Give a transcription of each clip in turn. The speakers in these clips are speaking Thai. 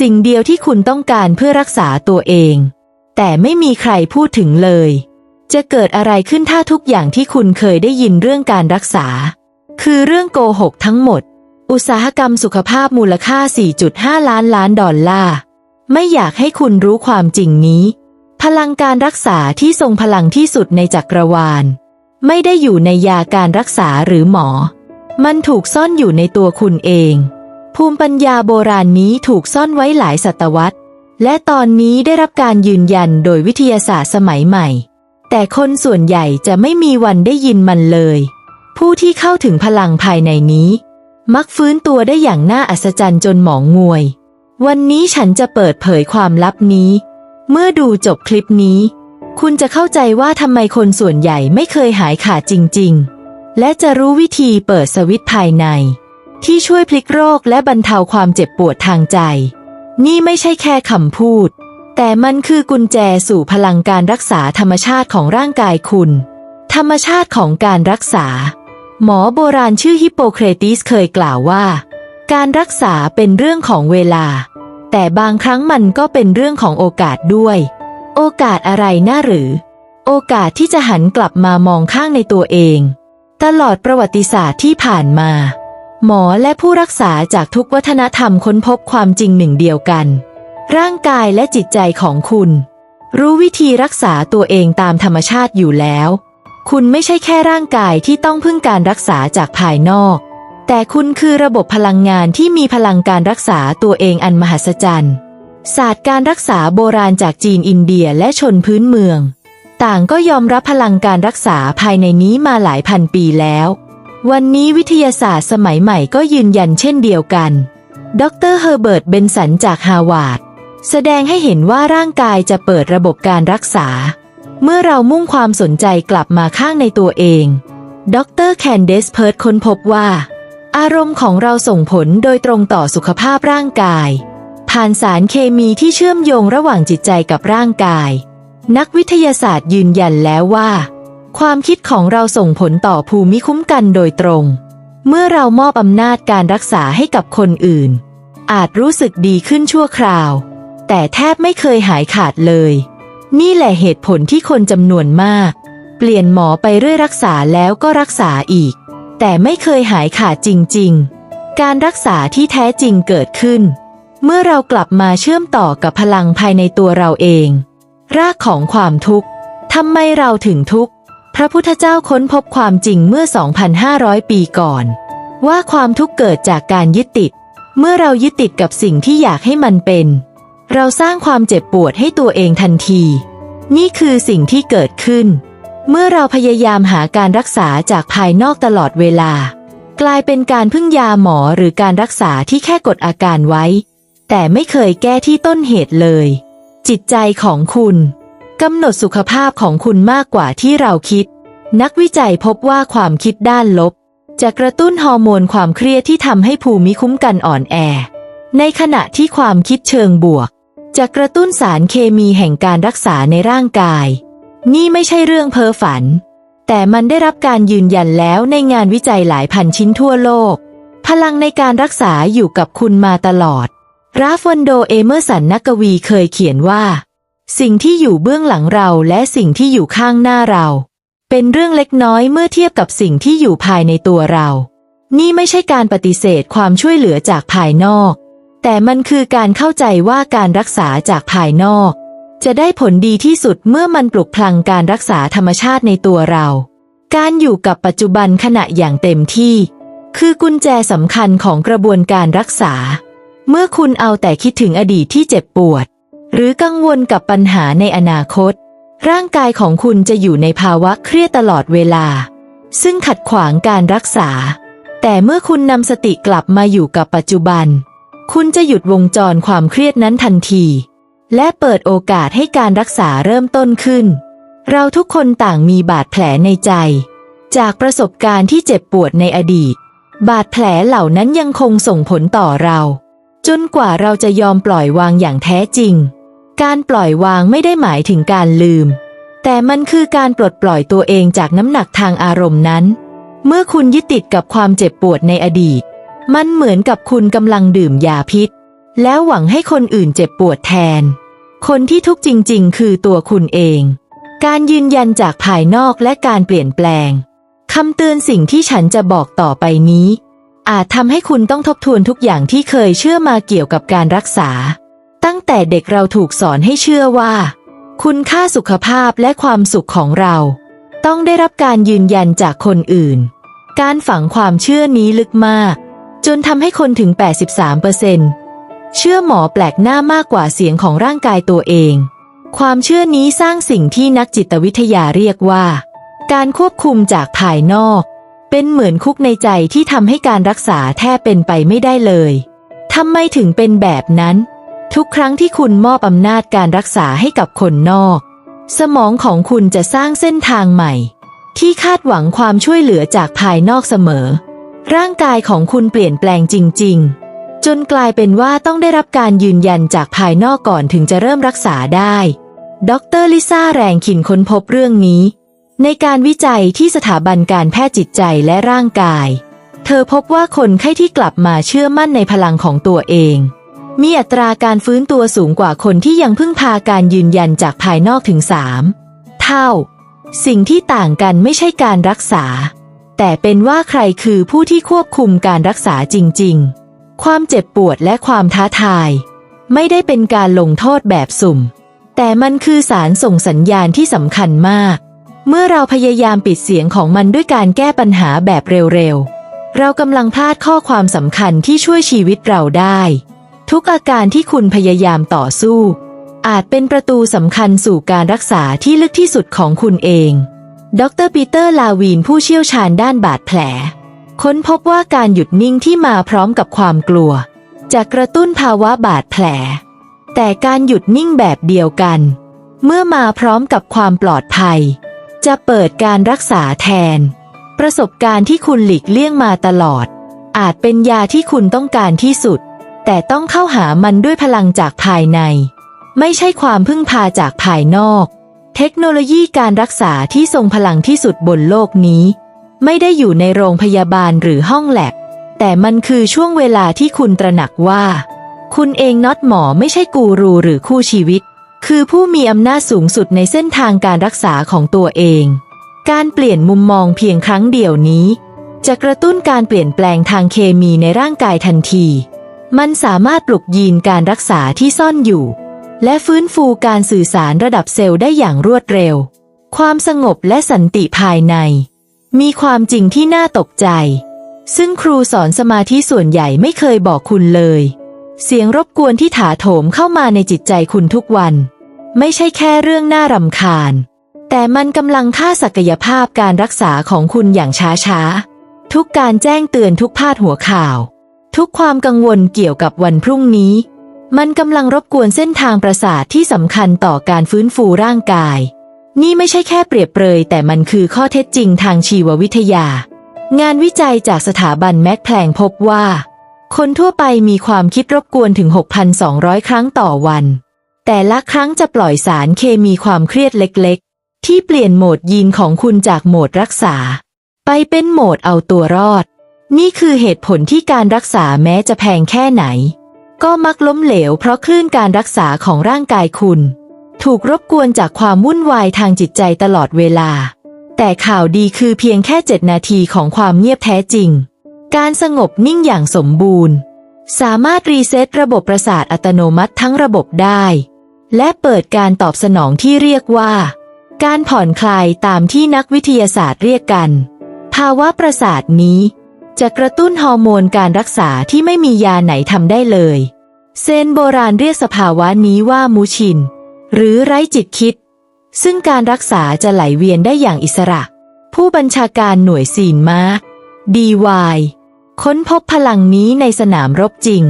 สิ่งเดียวที่คุณต้องการเพื่อรักษาตัวเอง แต่ไม่มีใครพูดถึงเลย จะเกิดอะไรขึ้นถ้าทุกอย่างที่คุณเคยได้ยินเรื่องการรักษา คือเรื่องโกหกทั้งหมด อุตสาหกรรมสุขภาพมูลค่า 4.5 ล้านล้านดอลลาร์ไม่อยากให้คุณรู้ความจริงนี้ พลังการรักษาที่ทรงพลังที่สุดในจักรวาล ไม่ได้อยู่ในยาการรักษาหรือหมอ มันถูกซ่อนอยู่ในตัวคุณเอง ภูมิปัญญาโบราณนี้ถูกซ่อนไว้หลายศตวรรษ และตอนนี้ได้รับการยืนยันโดยวิทยาศาสตร์สมัยใหม่ แต่คนส่วนใหญ่จะไม่มีวันได้ยินมันเลย ผู้ที่เข้าถึงพลังภายในนี้ มักฟื้นตัวได้อย่างน่าอัศจรรย์จนหมองงวย วันนี้ฉันจะเปิดเผยความลับนี้ เมื่อดูจบคลิปนี้ คุณจะเข้าใจว่าทำไมคนส่วนใหญ่ไม่เคยหายขาดจริง ๆ และจะรู้วิธีเปิดสวิตภายใน ที่ช่วยพลิกโรคและบรรเทาความเจ็บปวดทางใจ นี่ไม่ใช่แค่คำพูด แต่มันคือกุญแจสู่พลังการรักษาธรรมชาติของร่างกายคุณ ธรรมชาติของการรักษา หมอโบราณชื่อฮิปโปเครติสเคยกล่าวว่า การรักษาเป็นเรื่องของเวลา แต่บางครั้งมันก็เป็นเรื่องของโอกาสด้วย โอกาสอะไรน่าหรือ โอกาสที่จะหันกลับมามองข้างในตัวเอง ตลอดประวัติศาสตร์ที่ผ่านมา หมอและผู้รักษาจากทุกวัฒนธรรมค้นพบความจริงหนึ่งเดียวกัน ร่างกายและจิตใจของคุณ รู้วิธีรักษาตัวเองตามธรรมชาติอยู่แล้ว คุณไม่ใช่แค่ร่างกายที่ต้องพึ่งการรักษาจากภายนอก แต่คุณคือระบบพลังงานที่มีพลังการรักษาตัวเองอันมหัศจรรย์ ศาสตร์การรักษาโบราณจากจีนอินเดียและชนพื้นเมือง ต่างก็ยอมรับพลังการรักษาภายในนี้มาหลายพันปีแล้ว วันนี้วิทยาศาสตร์สมัยใหม่ก็ยืนยันเช่นเดียวกัน ดรเฮอร์เบิร์ต เบนสันจากฮาวาดแสดงให้เห็นว่าร่างกายจะเปิดระบบการรักษา เมื่อเรามุ่งความสนใจกลับมาข้างในตัวเอง ดรแคนเดสเพิร์ดค้นพบว่า อารมณ์ของเราส่งผลโดยตรงต่อสุขภาพร่างกาย ผ่านสารเคมีที่เชื่อมโยงระหว่างจิตใจกับร่างกาย นักวิทยาศาสตร์ยืนยันแล้วว่า ความคิดของเราส่งผลต่อภูมิคุ้มกันโดยตรง เมื่อเรามอบอำนาจการรักษาให้กับคนอื่น อาจรู้สึกดีขึ้นชั่วคราว แต่แทบไม่เคยหายขาดเลย นี่แหละเหตุผลที่คนจำนวนมาก เปลี่ยนหมอไปเรื่อยรักษาแล้วก็รักษาอีก แต่ไม่เคยหายขาดจริง ๆ การรักษาที่แท้จริงเกิดขึ้น เมื่อเรากลับมาเชื่อมต่อกับพลังภายในตัวเราเอง รากของความทุกข์ทำไมเราถึงทุกข์ พระพุทธเจ้าค้นพบความจริงเมื่อ 2,500 ปีก่อน ว่าความทุกข์เกิดจากการยึดติด เมื่อเรายึดติดกับสิ่งที่อยากให้มันเป็น เราสร้างความเจ็บปวดให้ตัวเองทันที นี่คือสิ่งที่เกิดขึ้น เมื่อเราพยายามหาการรักษาจากภายนอกตลอดเวลา กลายเป็นการพึ่งยาหมอหรือการรักษาที่แค่กดอาการไว้ แต่ไม่เคยแก้ที่ต้นเหตุเลย จิตใจของคุณ กำหนดสุขภาพของคุณมากกว่าที่เราคิด นักวิจัยพบว่าความคิดด้านลบ จะกระตุ้นฮอร์โมนความเครียดที่ทำให้ภูมิคุ้มกันอ่อนแอ ในขณะที่ความคิดเชิงบวก จะกระตุ้นสารเคมีแห่งการรักษาในร่างกาย นี่ไม่ใช่เรื่องเพ้อฝัน แต่มันได้รับการยืนยันแล้วในงานวิจัยหลายพันชิ้นทั่วโลก พลังในการรักษาอยู่กับคุณมาตลอด ราฟวันโดเอเมอร์สันนักกวีเคยเขียนว่า สิ่งที่อยู่เบื้องหลังเราและสิ่งที่อยู่ข้างหน้าเรา เป็นเรื่องเล็กน้อยเมื่อเทียบกับสิ่งที่อยู่ภายในตัวเรา นี่ไม่ใช่การปฏิเสธความช่วยเหลือจากภายนอก แต่มันคือการเข้าใจว่าการรักษาจากภายนอก จะได้ผลดีที่สุดเมื่อมันปลุกพลังการรักษาธรรมชาติในตัวเรา การอยู่กับปัจจุบันขณะอย่างเต็มที่ คือกุญแจสำคัญของกระบวนการรักษา เมื่อคุณเอาแต่คิดถึงอดีตที่เจ็บปวด หรือกังวลกับปัญหาในอนาคต ร่างกายของคุณจะอยู่ในภาวะเครียดตลอดเวลา ซึ่งขัดขวางการรักษา แต่เมื่อคุณนำสติกลับมาอยู่กับปัจจุบัน คุณจะหยุดวงจรความเครียดนั้นทันที และเปิดโอกาสให้การรักษาเริ่มต้นขึ้น เราทุกคนต่างมีบาดแผลในใจ จากประสบการณ์ที่เจ็บปวดในอดีต บาดแผลเหล่านั้นยังคงส่งผลต่อเรา จนกว่าเราจะยอมปล่อยวางอย่างแท้จริง การปล่อยวางไม่ได้หมายถึงการลืม แต่มันคือการปลดปล่อยตัวเองจากน้ำหนักทางอารมณ์นั้น เมื่อคุณยึดติดกับความเจ็บปวดในอดีต มันเหมือนกับคุณกำลังดื่มยาพิษ แล้วหวังให้คนอื่นเจ็บปวดแทน คนที่ทุกข์จริง ๆ คือตัวคุณเอง การยืนยันจากภายนอกและการเปลี่ยนแปลงคำเตือนสิ่งที่ฉันจะบอกต่อไปนี้ อาจทำให้คุณต้องทบทวนทุกอย่างที่เคยเชื่อมาเกี่ยวกับการรักษา แต่เด็กเราถูกสอนให้เชื่อว่า คุณค่าสุขภาพและความสุขของเรา ต้องได้รับการยืนยันจากคนอื่น การฝังความเชื่อนี้ลึกมาก จนทำให้คนถึง 83%เชื่อหมอแปลกหน้ามากกว่าเสียงของร่างกายตัวเอง ความเชื่อนี้สร้างสิ่งที่นักจิตวิทยาเรียกว่า การควบคุมจากภายนอก เป็นเหมือนคุกในใจที่ทำให้การรักษาแทบเป็นไปไม่ได้เลยทำไมถึงเป็นแบบนั้น ทุกครั้งที่คุณมอบอำนาจการรักษาให้กับคนนอก สมองของคุณจะสร้างเส้นทางใหม่ ที่คาดหวังความช่วยเหลือจากภายนอกเสมอ ร่างกายของคุณเปลี่ยนแปลงจริง ๆ จนกลายเป็นว่าต้องได้รับการยืนยันจากภายนอกก่อนถึงจะเริ่มรักษาได้ ดรลิซ่าแรงขินค้นพบเรื่องนี้ ในการวิจัยที่สถาบันการแพทย์จิตใจและร่างกาย เธอพบว่าคนไข้ที่กลับมาเชื่อมั่นในพลังของตัวเอง มีอัตราการฟื้นตัวสูงกว่าคนที่ยังพึ่งพาการยืนยันจากภายนอกถึง3เท่า สิ่งที่ต่างกันไม่ใช่การรักษา แต่เป็นว่าใครคือผู้ที่ควบคุมการรักษาจริง ๆ ความเจ็บปวดและความท้าทาย ไม่ได้เป็นการลงโทษแบบสุ่ม แต่มันคือสารส่งสัญญาณที่สำคัญมาก เมื่อเราพยายามปิดเสียงของมันด้วยการแก้ปัญหาแบบเร็วๆ เรากำลังพลาดข้อความสำคัญที่ช่วยชีวิตเราได้ ทุกอาการที่คุณพยายามต่อสู้ อาจเป็นประตูสำคัญสู่การรักษาที่ลึกที่สุดของคุณเอง ดรปีเตอร์ลาวีนผู้เชี่ยวชาญด้านบาดแผล ค้นพบว่าการหยุดนิ่งที่มาพร้อมกับความกลัว จะกระตุ้นภาวะบาดแผล แต่การหยุดนิ่งแบบเดียวกัน เมื่อมาพร้อมกับความปลอดภัย จะเปิดการรักษาแทน ประสบการณ์ที่คุณหลีกเลี่ยงมาตลอด อาจเป็นยาที่คุณต้องการที่สุด แต่ต้องเข้าหามันด้วยพลังจากภายใน ไม่ใช่ความพึ่งพาจากภายนอก เทคโนโลยีการรักษาที่ทรงพลังที่สุดบนโลกนี้ ไม่ได้อยู่ในโรงพยาบาลหรือห้องแลบ แต่มันคือช่วงเวลาที่คุณตระหนักว่า คุณเองน็อตหมอไม่ใช่กูรูหรือคู่ชีวิต คือผู้มีอำนาจสูงสุดในเส้นทางการรักษาของตัวเอง การเปลี่ยนมุมมองเพียงครั้งเดียวนี้ จะกระตุ้นการเปลี่ยนแปลงทางเคมีในร่างกายทันที มันสามารถปลุกยีนการรักษาที่ซ่อนอยู่ และฟื้นฟูการสื่อสารระดับเซลล์ได้อย่างรวดเร็ว ความสงบและสันติภายใน มีความจริงที่น่าตกใจ ซึ่งครูสอนสมาธิส่วนใหญ่ไม่เคยบอกคุณเลย เสียงรบกวนที่ถาโถมเข้ามาในจิตใจคุณทุกวัน ไม่ใช่แค่เรื่องน่ารำคาญ แต่มันกำลังฆ่าศักยภาพการรักษาของคุณอย่างช้าๆ ทุกการแจ้งเตือนทุกพาดหัวข่าว ทุกความกังวลเกี่ยวกับวันพรุ่งนี้ มันกำลังรบกวนเส้นทางประสาทที่สำคัญต่อการฟื้นฟูร่างกาย นี่ไม่ใช่แค่เปรียบเปรย แต่มันคือข้อเท็จจริงทางชีววิทยา งานวิจัยจากสถาบันแม็กแพลงพบว่า คนทั่วไปมีความคิดรบกวนถึง 6,200 ครั้งต่อวัน แต่ละครั้งจะปล่อยสารเคมีความเครียดเล็กๆ ที่เปลี่ยนโหมดยีนของคุณจากโหมดรักษา ไปเป็นโหมดเอาตัวรอด นี่คือเหตุผลที่การรักษาแม้จะแพงแค่ไหน ก็มักล้มเหลวเพราะคลื่นการรักษาของร่างกายคุณ ถูกรบกวนจากความวุ่นวายทางจิตใจตลอดเวลา แต่ข่าวดีคือเพียงแค่7นาทีของความเงียบแท้จริง การสงบนิ่งอย่างสมบูรณ์ สามารถรีเซ็ตระบบประสาทอัตโนมัติทั้งระบบได้ และเปิดการตอบสนองที่เรียกว่า การผ่อนคลายตามที่นักวิทยาศาสตร์เรียกกัน ภาวะประสาทนี้ จะกระตุ้นฮอร์โมนการรักษาที่ไม่มียาไหนทำได้เลย เซนโบราณเรียกสภาวะนี้ว่ามูชิน หรือไร้จิตคิด ซึ่งการรักษาจะไหลเวียนได้อย่างอิสระ ผู้บัญชาการหน่วยซีนมาดีวายค้นพบพลังนี้ในสนามรบจริง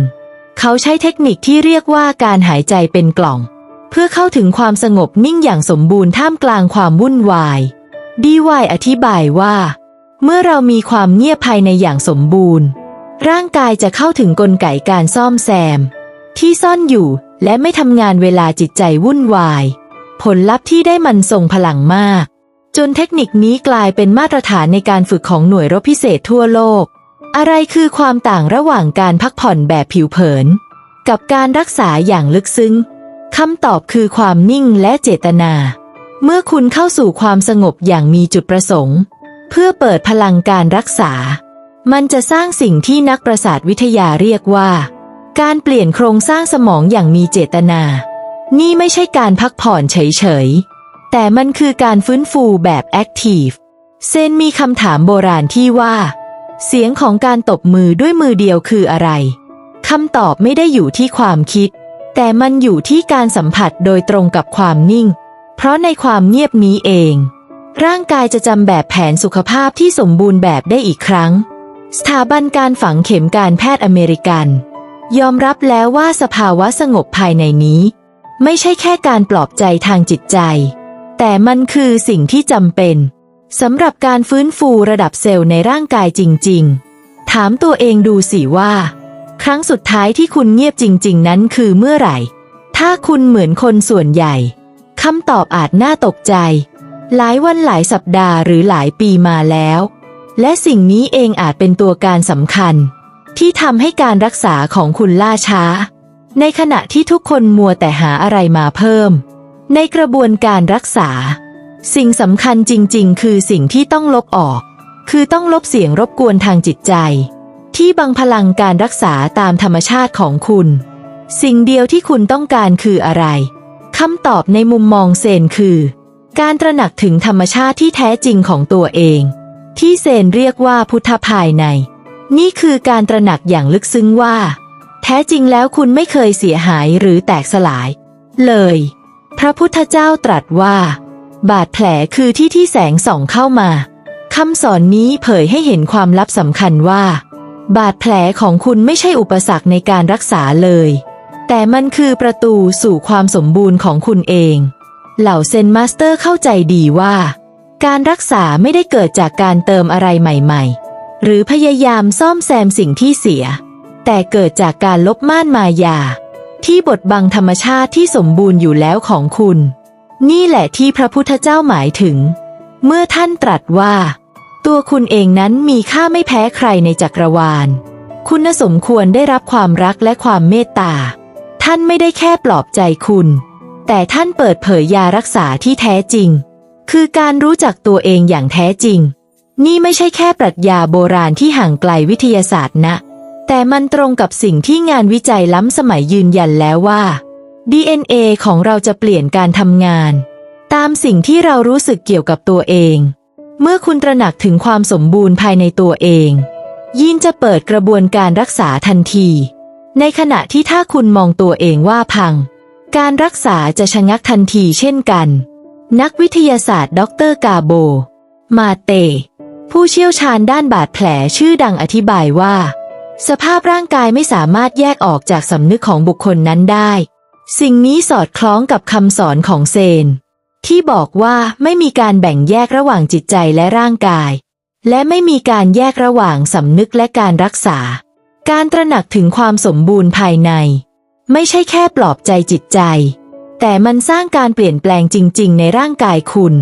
เขาใช้เทคนิคที่เรียกว่าการหายใจเป็นกล่อง เพื่อเข้าถึงความสงบนิ่งอย่างสมบูรณ์ท่ามกลางความวุ่นวายดีวายอธิบายว่า เมื่อเรามีความเงียบภายในอย่างสมบูรณ์ ร่างกายจะเข้าถึงกลไกการซ่อมแซม ที่ซ่อนอยู่และไม่ทำงานเวลาจิตใจวุ่นวาย ผลลัพธ์ที่ได้มันทรงพลังมาก จนเทคนิคนี้กลายเป็นมาตรฐานในการฝึกของหน่วยรบพิเศษทั่วโลก อะไรคือความต่างระหว่างการพักผ่อนแบบผิวเผิน กับการรักษาอย่างลึกซึ้งคำตอบคือความนิ่งและเจตนา เมื่อคุณเข้าสู่ความสงบอย่างมีจุดประสงค์ เพื่อเปิดพลังการรักษา มันจะสร้างสิ่งที่นักประสาทวิทยาเรียกว่า การเปลี่ยนโครงสร้างสมองอย่างมีเจตนา นี่ไม่ใช่การพักผ่อนเฉยๆ แต่มันคือการฟื้นฟูแบบแอคทีฟ เซนมีคำถามโบราณที่ว่า เสียงของการตบมือด้วยมือเดียวคืออะไร คำตอบไม่ได้อยู่ที่ความคิด แต่มันอยู่ที่การสัมผัสโดยตรงกับความนิ่ง เพราะในความเงียบนี้เอง ร่างกายจะจำแบบแผนสุขภาพที่สมบูรณ์แบบได้อีกครั้ง สถาบันการฝังเข็มการแพทย์อเมริกัน ยอมรับแล้วว่าสภาวะสงบภายในนี้ ไม่ใช่แค่การปลอบใจทางจิตใจ แต่มันคือสิ่งที่จำเป็นสำหรับการฟื้นฟูระดับเซลล์ในร่างกายจริง ๆ ถามตัวเองดูสิว่า ครั้งสุดท้ายที่คุณเงียบจริง ๆ นั้นคือเมื่อไหร่ ถ้าคุณเหมือนคนส่วนใหญ่คำตอบอาจน่าตกใจ หลายวันหลายสัปดาห์หรือหลายปีมาแล้ว และสิ่งนี้เองอาจเป็นตัวการสำคัญ ที่ทำให้การรักษาของคุณล่าช้า ในขณะที่ทุกคนมัวแต่หาอะไรมาเพิ่ม ในกระบวนการรักษา สิ่งสำคัญจริง ๆ คือสิ่งที่ต้องลบออก คือต้องลบเสียงรบกวนทางจิตใจ ที่บังพลังการรักษาตามธรรมชาติของคุณ สิ่งเดียวที่คุณต้องการคืออะไรคำตอบในมุมมองเซนคือ การตระหนักถึงธรรมชาติที่แท้จริงของตัวเอง ที่เซนเรียกว่าพุทธภายใน นี่คือการตระหนักอย่างลึกซึ้งว่า แท้จริงแล้วคุณไม่เคยเสียหายหรือแตกสลาย เลย พระพุทธเจ้าตรัสว่า บาดแผลคือที่ที่แสงส่องเข้ามาคำสอนนี้เผยให้เห็นความลับสำคัญว่า บาดแผลของคุณไม่ใช่อุปสรรคในการรักษาเลย แต่มันคือประตูสู่ความสมบูรณ์ของคุณเอง เหล่าเซนมาสเตอร์เข้าใจดีว่า การรักษาไม่ได้เกิดจากการเติมอะไรใหม่ๆ หรือพยายามซ่อมแซมสิ่งที่เสีย แต่เกิดจากการลบม่านมายา ที่บดบังธรรมชาติที่สมบูรณ์อยู่แล้วของคุณ นี่แหละที่พระพุทธเจ้าหมายถึง เมื่อท่านตรัสว่า ตัวคุณเองนั้นมีค่าไม่แพ้ใครในจักรวาล คุณสมควรได้รับความรักและความเมตตา ท่านไม่ได้แค่ปลอบใจคุณ แต่ท่านเปิดเผยยารักษาที่แท้จริง คือการรู้จักตัวเองอย่างแท้จริง นี่ไม่ใช่แค่ปรัชญาโบราณที่ห่างไกลวิทยาศาสตร์นะ แต่มันตรงกับสิ่งที่งานวิจัยล้ำสมัยยืนยันแล้วว่า DNA ของเราจะเปลี่ยนการทำงาน ตามสิ่งที่เรารู้สึกเกี่ยวกับตัวเอง เมื่อคุณตระหนักถึงความสมบูรณ์ภายในตัวเอง ยีนจะเปิดกระบวนการรักษาทันที ในขณะที่ถ้าคุณมองตัวเองว่าพัง การรักษาจะชะงักทันทีเช่นกัน นักวิทยาศาสตร์ดรกาโบ มาเต ผู้เชี่ยวชาญด้านบาดแผลชื่อดังอธิบายว่า สภาพร่างกายไม่สามารถแยกออกจากสำนึกของบุคคลนั้นได้ สิ่งนี้สอดคล้องกับคำสอนของเซน ที่บอกว่าไม่มีการแบ่งแยกระหว่างจิตใจและร่างกาย และไม่มีการแยกระหว่างสำนึกและการรักษา การตระหนักถึงความสมบูรณ์ภายใน ไม่ใช่แค่ปลอบใจจิตใจ แต่มันสร้างการเปลี่ยนแปลงจริง ๆ ในร่างกายคุณ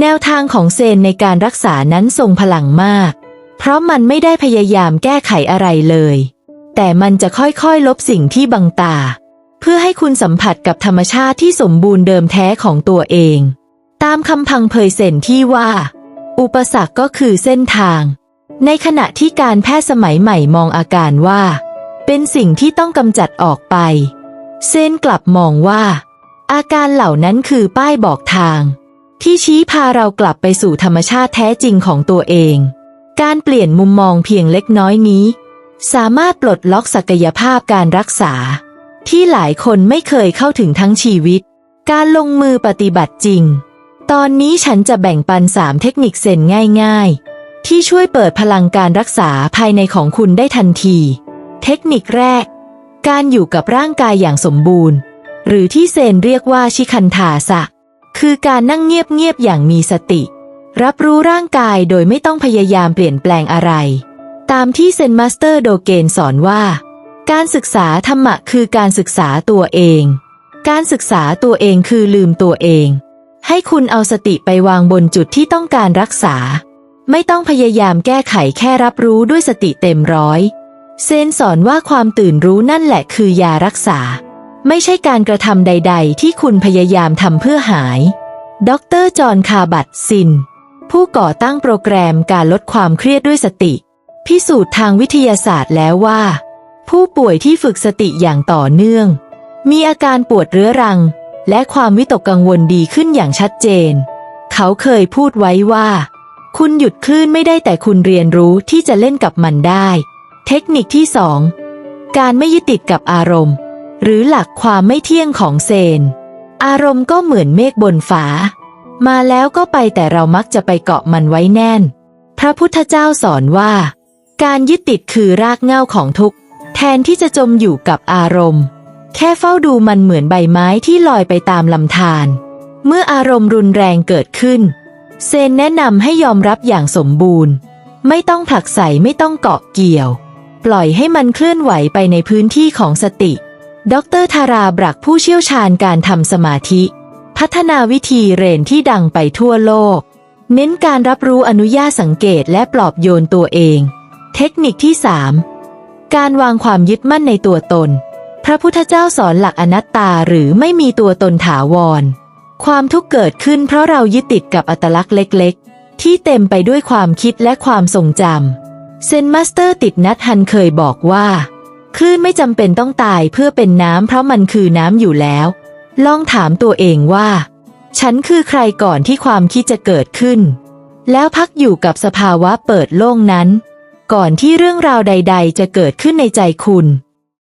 แนวทางของเซนในการรักษานั้นทรงพลังมาก เพราะมันไม่ได้พยายามแก้ไขอะไรเลย แต่มันจะค่อยๆ ลบสิ่งที่บังตา เพื่อให้คุณสัมผัสกับธรรมชาติที่สมบูรณ์เดิมแท้ของตัวเอง ตามคำพังเพยเซนที่ว่า อุปสรรคก็คือเส้นทาง ในขณะที่การแพทย์สมัยใหม่มองอาการว่า เป็นสิ่งที่ต้องกำจัดออกไป เซนกลับมองว่า อาการเหล่านั้นคือป้ายบอกทาง ที่ชี้พาเรากลับไปสู่ธรรมชาติแท้จริงของตัวเอง การเปลี่ยนมุมมองเพียงเล็กน้อยนี้ สามารถปลดล็อกศักยภาพการรักษา ที่หลายคนไม่เคยเข้าถึงทั้งชีวิต การลงมือปฏิบัติจริง ตอนนี้ฉันจะแบ่งปันสามเทคนิคเซนง่าย ๆ ที่ช่วยเปิดพลังการรักษาภายในของคุณได้ทันที เทคนิคแรก การอยู่กับร่างกายอย่างสมบูรณ์ หรือที่เซนเรียกว่าชิคันทาสะ คือการนั่งเงียบๆอย่างมีสติ รับรู้ร่างกายโดยไม่ต้องพยายามเปลี่ยนแปลงอะไร ตามที่เซนมาสเตอร์โดเกนสอนว่า การศึกษาธรรมะคือการศึกษาตัวเอง การศึกษาตัวเองคือลืมตัวเอง ให้คุณเอาสติไปวางบนจุดที่ต้องการรักษา ไม่ต้องพยายามแก้ไขแค่รับรู้ด้วยสติเต็มร้อย เซนสอนว่าความตื่นรู้นั่นแหละคือยารักษา ไม่ใช่การกระทำใด ๆ ที่คุณพยายามทำเพื่อหาย ดรจอห์นคาบัตซิน ผู้ก่อตั้งโปรแกรมการลดความเครียดด้วยสติ พิสูจน์ทางวิทยาศาสตร์แล้วว่า ผู้ป่วยที่ฝึกสติอย่างต่อเนื่อง มีอาการปวดเรื้อรัง และความวิตกกังวลดีขึ้นอย่างชัดเจน เขาเคยพูดไว้ว่า คุณหยุดคลื่นไม่ได้แต่คุณเรียนรู้ที่จะเล่นกับมันได้ เทคนิคที่สองการไม่ยึดติดกับอารมณ์ หรือหลักความไม่เที่ยงของเซน อารมณ์ก็เหมือนเมฆบนฟ้า มาแล้วก็ไปแต่เรามักจะไปเกาะมันไว้แน่น พระพุทธเจ้าสอนว่า การยึดติดคือรากเหง้าของทุกข์ แทนที่จะจมอยู่กับอารมณ์ แค่เฝ้าดูมันเหมือนใบไม้ที่ลอยไปตามลำธารเมื่ออารมณ์รุนแรงเกิดขึ้น เซนแนะนำให้ยอมรับอย่างสมบูรณ์ ไม่ต้องผลักใส่ไม่ต้องเกาะเกี่ยว ปล่อยให้มันเคลื่อนไหวไปในพื้นที่ของสติ ดรธาราบรักผู้เชี่ยวชาญการทำสมาธิ พัฒนาวิธีเรนที่ดังไปทั่วโลก เน้นการรับรู้อนุญาตสังเกตและปลอบโยนตัวเอง เทคนิคที่ 3 การวางความยึดมั่นในตัวตน พระพุทธเจ้าสอนหลักอนัตตาหรือไม่มีตัวตนถาวร ความทุกข์เกิดขึ้นเพราะเรายึดติดกับอัตลักษณ์เล็ก ๆ ที่เต็มไปด้วยความคิดและความทรงจำ เซนมาสเตอร์ติดนัดฮันเคยบอกว่า คลื่นไม่จำเป็นต้องตายเพื่อเป็นน้ำเพราะมันคือน้ำอยู่แล้ว ลองถามตัวเองว่า ฉันคือใครก่อนที่ความคิดจะเกิดขึ้น แล้วพักอยู่กับสภาวะเปิดโล่งนั้น ก่อนที่เรื่องราวใด ๆ จะเกิดขึ้นในใจคุณ